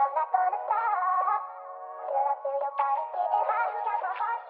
I'm not gonna stop. Till I feel your body getting hot, you got my heart.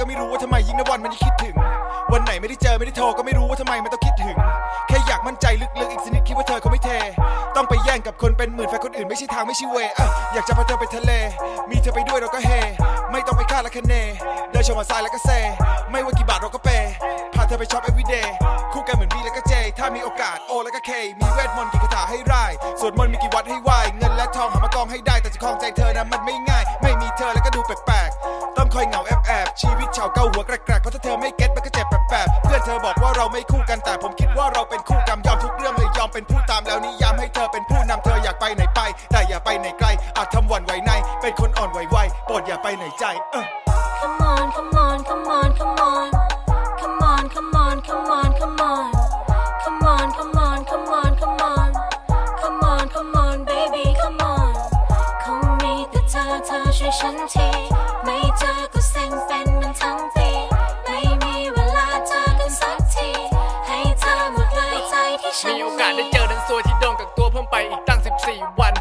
ก็ไม่รู้ว่าทำไมยิ่งนวันมันยิ่งคิดถึง วันไหนไม่ได้เจอไม่ได้โทรก็ไม่รู้ว่าทำไมมันต้องคิดถึง แค่อยากมั่นใจลึกๆอีกสักนิดคิดว่าเธอคงไม่เท ต้องไปแย่งกับคนเป็นหมื่นแฟนคนอื่นไม่ใช่ทางไม่ใช่เวย์อะอยากจะพาเธอไปทะเล มีเธอไปด้วยเราก็เฮ ไม่ต้องไปคาดและคะเน เดินชมหาดทรายแล้วก็เซ ไม่ว่ากี่บาทเราก็เปย์พาเธอไปช็อป everyday คู่กันเหมือนบีแล้วก็เจ ถ้ามีโอกาสโอแล้วก็เคมีเวทมนต์กี่คาถาให้ร่ายสวดมนต์มีกี่วัดให้ไหวเงินและทองหามากองให้ได้แต่จะคลองใจเธอนะมันไม่ง่าย ไม่มีเธอแล้วก็ดูแปลกๆต้องคอยเหงาแอบ ชีวิตชาวเกาหัวแกรกๆเพราะถ้าเธอไม่เก็ตมันก็เจ็บแปลกๆเพื่อนเธอบอกว่าเราไม่คู่กันแต่ผมคิดว่าเราเป็นคู่กรรมยอมทุกเรื่องเลยยอมเป็นผู้ตามแล้วนิยามให้เธอเป็นผู้นำเธออยากไปไหนไป แต่อย่าไปไหนไกล อาจทำหวั่นไหวใน เป็นคนอ่อนไหวไวโปรดอย่าไปไหนใจเออ Come on, come on, come on, come on. Come on, come on, come on, come on. Come on, come on, come on, come on. Come on, come on, baby, come on. คงมีแต่เธอเธอช่วยฉันที อกาสได้เจอดันซวยที่โดนกักตัวเพิ่มไปอีกตั้ง 14 วัน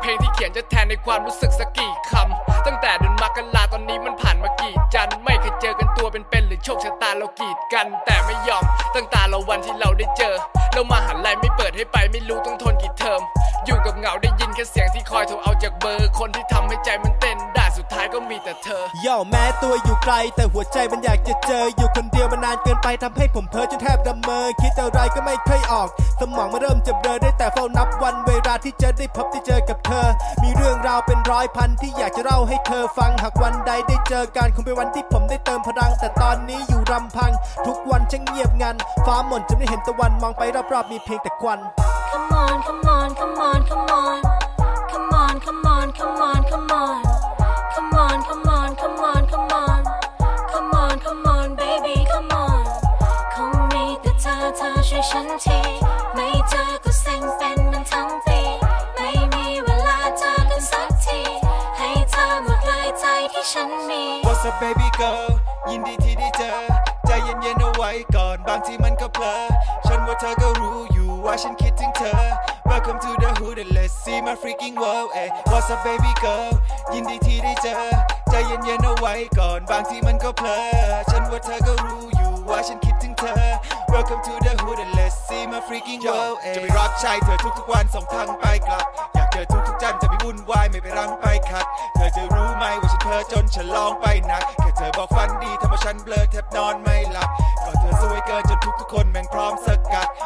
เพลงที่เขียนจะแทนในความรู้สึกสักกี่คำ ตั้งแต่เดือนมกราตอนนี้มันผ่านมากี่จัน ไม่เคยเจอกันตัวเป็นๆหรือโชคชะตาเรากีดกัน แต่ไม่ยอม ตั้งตาเราวันที่เราได้เจอเรามาหันไลยไม่เปิดให้ไปไม่รู้ต้องทนกี่เทอม อยู่กับเหงาได้ยินแค่เสียงที่คอยโทรเอาจากเบอร์ คนที่ทำให้ใจมันเต้นได้ ดท้ายก็มีแต่เธอย่อแม้ตัวอยู่ไกล แต่หัวใจมันอยากจะเจอ อยู่คนเดียวมานานเกินไปทำให้ผมเพ้อจนแทบดำเมอคิดอะไรก็ไม่ค่อยออก สมองมันเริ่มจะเบลอได้แต่เฝ้านับวันเวลาที่จะได้พบได้เจอกับเธอ มีเรื่องราวเป็นร้อยพันที่อยากจะเล่าให้เธอฟังหากวันใดได้เจอกันคงเป็นวันที่ผมได้เติมพลัง แต่ตอนนี้อยู่รำพัง ทุกวันช่างเงียบงัน ฟ้าหม่นจะไม่เห็นตะวันมองไปรอบๆมีเพียงแต่ควัน Come on, come on, come on, come on. Come on, come on, come on, ฉันที ไม่เจอก็เซ็งเป็นมันทั้งปี ไม่มีเวลาเจอกันสักที ให้เธอหมดเลยใจที่ฉันมี What's up baby girl ยินดีที่ได้เจอ ใจเย็นๆเอาไว้ก่อนบางทีมันก็เพลอ ฉันว่าเธอก็รู้อยู่ว่าฉันคิดถึงเธอ Welcome to the hood and let's see my freaking world เอ้ What's up baby girl ยินดีที่ได้เจอ ใจเย็นๆเอาไว้ก่อนบางทีมันก็เพลอฉันว่าเธอก็รู้อยู่ว่าฉันคิดถึงเธอ Welcome to the hood and let's see my freaking world เอ้จะไปรับใช้เธอทุกๆวันส่งทางไปกลับ อยากเจอทุกๆจันทร์จะไม่วุ่นวายไม่ไปรังไปขัด เธอจะรู้ไหมว่าฉันเพ้อจนฉันลองไปหนักแค่เธอบอกฝันดีทำให้ฉันเบลอแทบนอนไม่หลับก็เธอสวยเกินจนทุกๆคนแม่งพร้อมสกัด